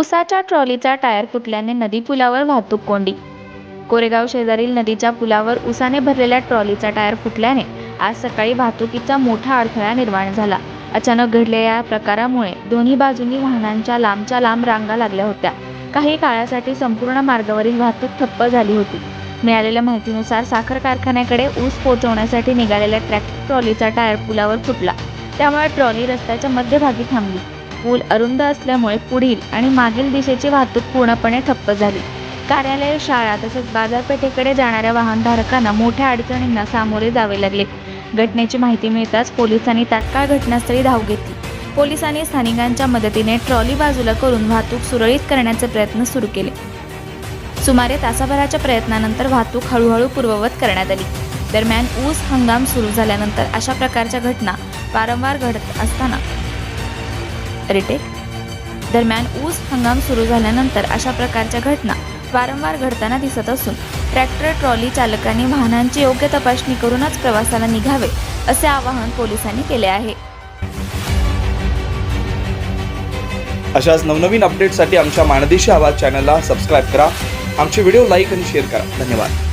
उसाच्या ट्रॉलीचा टायर फुटल्याने नदी पुलावर वाहतूक कोंडी. कोरेगाव शेजारील नदीच्या पुलावर उसाने भरलेल्या ट्रॉलीचा टायर फुटल्याने आज सकाळी वाहतुकीचा मोठा अडथळा निर्माण झाला. अचानक घडलेल्या या प्रकारामुळे दोन्ही बाजूंनी वाहनांच्या लांबच्या लांब रांगा लागल्या होत्या. काही काळासाठी संपूर्ण मार्गावरील वाहतूक ठप्प झाली होती. मिळालेल्या माहितीनुसार साखर कारखान्याकडे ऊस पोहोचवण्यासाठी निघालेल्या ट्रॅक्टर ट्रॉलीचा टायर पुलावर फुटला. त्यामुळे ट्रॉली रस्त्याच्या मध्यभागी थांबली. पूल अरुंद असल्यामुळे पुढील आणि मागील दिशेची वाहतूक पूर्णपणे ठप्प झाली. कार्यालय शाळा तसेच बाजारपेठेकडे जाणाऱ्या वाहनधारकांना मोठ्या अडचणींना सामोरे जावे लागले. घटनेची माहिती मिळताच पोलिसांनी तात्काळ घटनास्थळी धाव घेतली. पोलिसांनी स्थानिकांच्या मदतीने ट्रॉली बाजूला करून वाहतूक सुरळीत करण्याचे प्रयत्न सुरू केले. सुमारे तासाभराच्या प्रयत्नानंतर वाहतूक हळूहळू पूर्ववत करण्यात आली. दरम्यान ऊस हंगाम सुरू झाल्यानंतर अशा प्रकारच्या घटना वारंवार घडत असताना रिटेक दरम्यान ऊस हंगाम सुरू झाल्यानंतर अशा प्रकारच्या घटना वारंवार घडताना दिसत असून ट्रॅक्टर ट्रॉली चालकांनी वाहनांची योग्य तपासणी करूनच प्रवासाला निघावे असे आवाहन पोलिसांनी केले आहे. अशाच नवनवीन अपडेटसाठी आमच्या माणदेशी आवाज चॅनलला सबस्क्राईब करा. आमचे व्हिडिओ लाईक आणि शेअर करा. धन्यवाद.